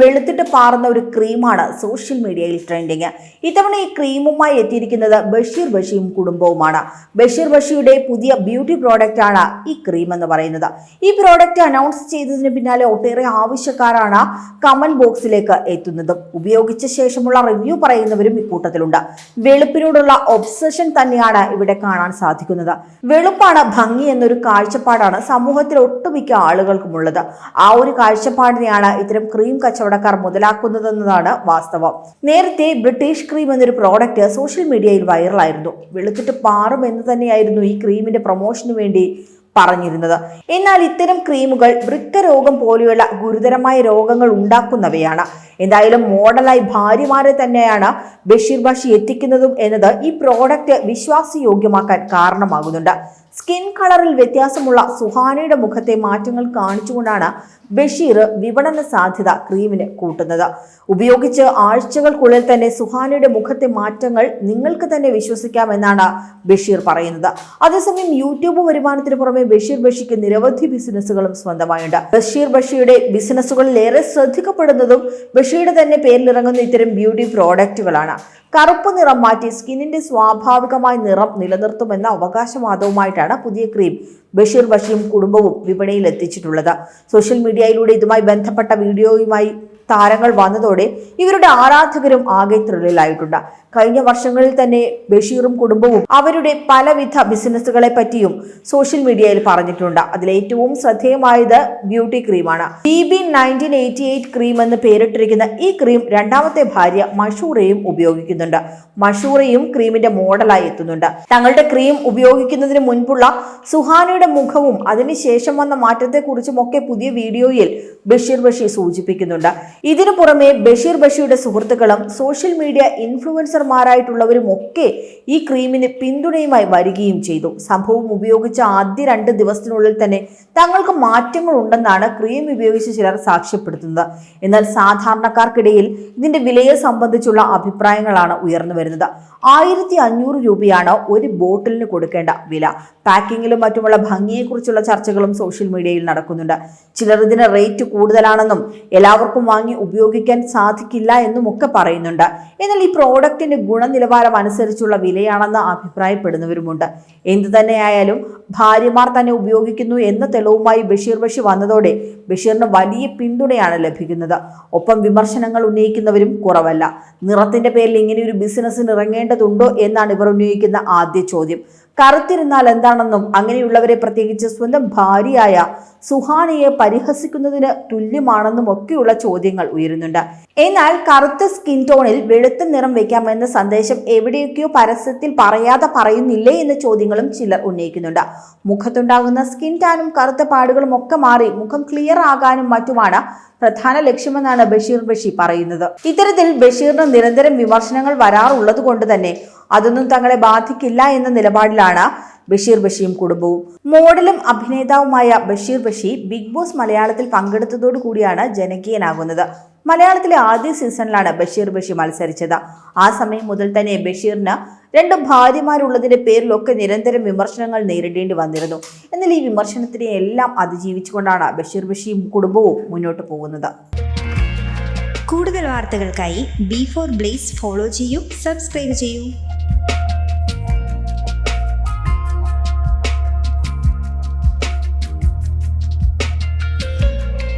വെളുത്തിട്ട് പാറുന്ന ഒരു ക്രീമാണ് സോഷ്യൽ മീഡിയയിൽ ട്രെൻഡിങ്. ഇത്തവണ ഈ ക്രീമുമായി എത്തിയിരിക്കുന്നത് ബഷീർ ബഷിയും കുടുംബവുമാണ്. ബഷീർ ബഷിയുടെ പുതിയ ബ്യൂട്ടി പ്രോഡക്റ്റ് ആണ് ഈ ക്രീം എന്ന് പറയുന്നത്. ഈ പ്രോഡക്റ്റ് അനൗൺസ് ചെയ്തതിന് പിന്നാലെ ഒട്ടേറെ ആവശ്യക്കാരാണ് കമന്റ് ബോക്സിലേക്ക് എത്തുന്നതും. ഉപയോഗിച്ച ശേഷമുള്ള റിവ്യൂ പറയുന്നവരും ഇക്കൂട്ടത്തിലുണ്ട്. വെളുപ്പിനോടുള്ള ഒബ്സഷൻ തന്നെയാണ് ഇവിടെ കാണാൻ സാധിക്കുന്നത്. വെളുപ്പാണ് ഭംഗി എന്നൊരു കാഴ്ചപ്പാടാണ് സമൂഹത്തിൽ ഒട്ടുമിക്ക ആളുകൾക്കുമുള്ളത്. ആ ഒരു കാഴ്ചപ്പാടിനെയാണ് ഇത്തരം ക്രീം കച്ചവടക്കാർ മുതലാക്കുന്നതെന്നതാണ് വാസ്തവം. നേരത്തെ ബ്രിട്ടീഷ് ക്രീം എന്നൊരു പ്രോഡക്റ്റ് സോഷ്യൽ മീഡിയയിൽ വൈറലായിരുന്നു. വെളുത്തിട്ട് പാറും എന്ന് തന്നെയായിരുന്നു ഈ ക്രീമിന്റെ പ്രൊമോഷന് വേണ്ടി പറഞ്ഞിരുന്നത്. എന്നാൽ ഇത്തരം ക്രീമുകൾ വൃക്ക രോഗം പോലെയുള്ള ഗുരുതരമായ രോഗങ്ങൾ ഉണ്ടാക്കുന്നവയാണ്. എന്തായാലും മോഡലായി ഭാര്യമാരെ തന്നെയാണ് ബഷീർ ബാഷി എത്തിക്കുന്നതും എന്നത് ഈ പ്രോഡക്റ്റ് വിശ്വാസയോഗ്യമാക്കാൻ കാരണമാകുന്നുണ്ട്. സ്കിൻ കളറിൽ വ്യത്യാസമുള്ള സുഹാനയുടെ മുഖത്തെ മാറ്റങ്ങൾ കാണിച്ചുകൊണ്ടാണ് ബഷീർ വിപണന സാധ്യത ക്രീമിന് കൂട്ടുന്നത്. ഉപയോഗിച്ച് ആഴ്ചകൾക്കുള്ളിൽ തന്നെ സുഹാനയുടെ മുഖത്തെ മാറ്റങ്ങൾ നിങ്ങൾക്ക് തന്നെ വിശ്വസിക്കാമെന്നാണ് ബഷീർ പറയുന്നത്. അതേസമയം യൂട്യൂബ് വരുമാനത്തിന് പുറമെ ബഷീർ ബഷിക്ക് നിരവധി ബിസിനസ്സുകളും സ്വന്തമായുണ്ട്. ബഷീർ ബഷിയുടെ ബിസിനസ്സുകളിൽ ഏറെ ശ്രദ്ധിക്കപ്പെടുന്നതും ബഷീറുടെ തന്നെ പേരിലിറങ്ങുന്ന ഇത്തരം ബ്യൂട്ടി പ്രോഡക്റ്റുകളാണ്. കറുപ്പ് നിറം മാറ്റി സ്കിന്നിന്റെ സ്വാഭാവികമായ നിറം നിലനിർത്തുമെന്ന അവകാശവാദവുമായിട്ടാണ് പുതിയ ക്രീം ബഷീർ ബഷീം കുടുംബവും വിപണിയിൽ എത്തിച്ചിട്ടുള്ളത് സോഷ്യൽ മീഡിയയിലൂടെ ഇതുമായി ബന്ധപ്പെട്ട വീഡിയോയുമായി താരങ്ങൾ വന്നതോടെ ഇവരുടെ ആരാധകരും ആകെ ത്രില്ലിലായിട്ടുണ്ട്. കഴിഞ്ഞ വർഷങ്ങളിൽ തന്നെ ബഷീറും കുടുംബവും അവരുടെ പലവിധ ബിസിനസ്സുകളെ പറ്റിയും സോഷ്യൽ മീഡിയയിൽ പറഞ്ഞിട്ടുണ്ട്. അതിലേറ്റവും ശ്രദ്ധേയമായത് ബ്യൂട്ടി ക്രീമാണ്. B B nineteen eighty eight cream എന്ന് പേരിട്ടിരിക്കുന്ന ഈ ക്രീം രണ്ടാമത്തെ ഭാര്യ മഷൂറയും ഉപയോഗിക്കുന്നുണ്ട്. മഷൂറയും ക്രീമിന്റെ മോഡലായി എത്തുന്നുണ്ട്. തങ്ങളുടെ ക്രീം ഉപയോഗിക്കുന്നതിന് മുൻപുള്ള സുഹാനയുടെ മുഖവും അതിനുശേഷം വന്ന മാറ്റത്തെക്കുറിച്ചും ഒക്കെ പുതിയ വീഡിയോയിൽ ബഷീർ ബഷീർ സൂചിപ്പിക്കുന്നുണ്ട്. ഇതിനു പുറമെ ബഷീർ ബഷിയുടെ സുഹൃത്തുക്കളും സോഷ്യൽ മീഡിയ ഇൻഫ്ലുവൻസർമാരായിട്ടുള്ളവരും ഒക്കെ ഈ ക്രീമിന് പിന്തുണയുമായി വരികയും ചെയ്തു. സംഭവം ഉപയോഗിച്ച ആദ്യ രണ്ട് ദിവസത്തിനുള്ളിൽ തന്നെ തങ്ങൾക്ക് മാറ്റങ്ങൾ ഉണ്ടെന്നാണ് ക്രീം ഉപയോഗിച്ച് ചിലർ സാക്ഷ്യപ്പെടുത്തുന്നത്. എന്നാൽ സാധാരണക്കാർക്കിടയിൽ ഇതിന്റെ വിലയെ സംബന്ധിച്ചുള്ള അഭിപ്രായങ്ങളാണ് ഉയർന്നു വരുന്നത്. ആയിരത്തി അഞ്ഞൂറ് രൂപയാണ് ഒരു ബോട്ടിലിന് കൊടുക്കേണ്ട വില. പാക്കിങ്ങിലും മറ്റുമുള്ള ഭംഗിയെക്കുറിച്ചുള്ള ചർച്ചകളും സോഷ്യൽ മീഡിയയിൽ നടക്കുന്നുണ്ട്. ചിലർ ഇതിന് റേറ്റ് കൂടുതലാണെന്നും എല്ലാവർക്കും വാങ്ങി ഉപയോഗിക്കാൻ സാധിക്കില്ല എന്നും ഒക്കെ പറയുന്നുണ്ട്. എന്നാൽ ഈ പ്രോഡക്റ്റിന്റെ ഗുണനിലവാരം അനുസരിച്ചുള്ള വിലയാണെന്ന് അഭിപ്രായപ്പെടുന്നവരുമുണ്ട്. എന്തു തന്നെയായാലും ഭാര്യമാർ തന്നെ ഉപയോഗിക്കുന്നു എന്ന തെളിവുമായി ബഷീർ ബഷി വന്നതോടെ ബഷീറിന് വലിയ പിന്തുണയാണ് ലഭിക്കുന്നത്. ഒപ്പം വിമർശനങ്ങൾ ഉന്നയിക്കുന്നവരും കുറവല്ല. നിറത്തിന്റെ പേരിൽ ഇങ്ങനെ ഒരു ബിസിനസ്സിന് ഇറങ്ങേണ്ടതുണ്ടോ എന്നാണ് ഇവർ ഉന്നയിക്കുന്ന ആദ്യ ചോദ്യം. കറുത്തിരുന്നാൽ എന്താണെന്നും അങ്ങനെയുള്ളവരെ പ്രത്യേകിച്ച് സ്വന്തം ഭാര്യയായ സുഹാനയെ പരിഹസിക്കുന്നതിന് തുല്യമാണെന്നും ഒക്കെയുള്ള ചോദ്യങ്ങൾ ഉയരുന്നുണ്ട്. എന്നാൽ കറുത്ത സ്കിൻ ടോണിൽ വെളുത്ത നിറം വെക്കാമെന്ന സന്ദേശം എവിടെയൊക്കെയോ പരസ്യത്തിൽ പറയാതെ പറയുന്നില്ലേ എന്ന ചോദ്യങ്ങളും ചിലർ ഉന്നയിക്കുന്നുണ്ട്. മുഖത്തുണ്ടാകുന്ന സ്കിൻ ടാനും കറുത്ത പാടുകളും ഒക്കെ മാറി മുഖം ക്ലിയർ ആകാനും മറ്റുമാണ് പ്രധാന ലക്ഷ്യമെന്നാണ് ബഷീർ ബഷി പറയുന്നത്. ഇത്തരത്തിൽ ബഷീറിന് നിരന്തരം വിമർശനങ്ങൾ വരാറുള്ളത് കൊണ്ട് തന്നെ അതൊന്നും തങ്ങളെ ബാധിക്കില്ല എന്ന നിലപാടിലാണ് ബഷീർ ബഷിയും കുടുംബവും. മോഡലും അഭിനേതാവുമായ ബഷീർ ബഷി ബിഗ് ബോസ് മലയാളത്തിൽ പങ്കെടുത്തതോടു കൂടിയാണ് ജനകീയനാകുന്നത്. മലയാളത്തിലെ ആദ്യ സീസണിലാണ് ബഷീർ ബഷി മത്സരിച്ചത്. ആ സമയം മുതൽ തന്നെ ബഷീറിന് രണ്ട് ഭാര്യമാരുള്ളതിന്റെ പേരിലൊക്കെ നിരന്തരം വിമർശനങ്ങൾ നേരിടേണ്ടി വന്നിരുന്നു. എന്നാൽ ഈ വിമർശനത്തിനെ എല്ലാം അതിജീവിച്ചുകൊണ്ടാണ് ബഷീർ ബഷിയും കുടുംബവും മുന്നോട്ട് പോകുന്നത്. കൂടുതൽ വാർത്തകൾക്കായി ബി ഫോർ ബ്ലേസ് ഫോളോ ചെയ്യൂ സബ്സ്ക്രൈബ് ചെയ്യൂ.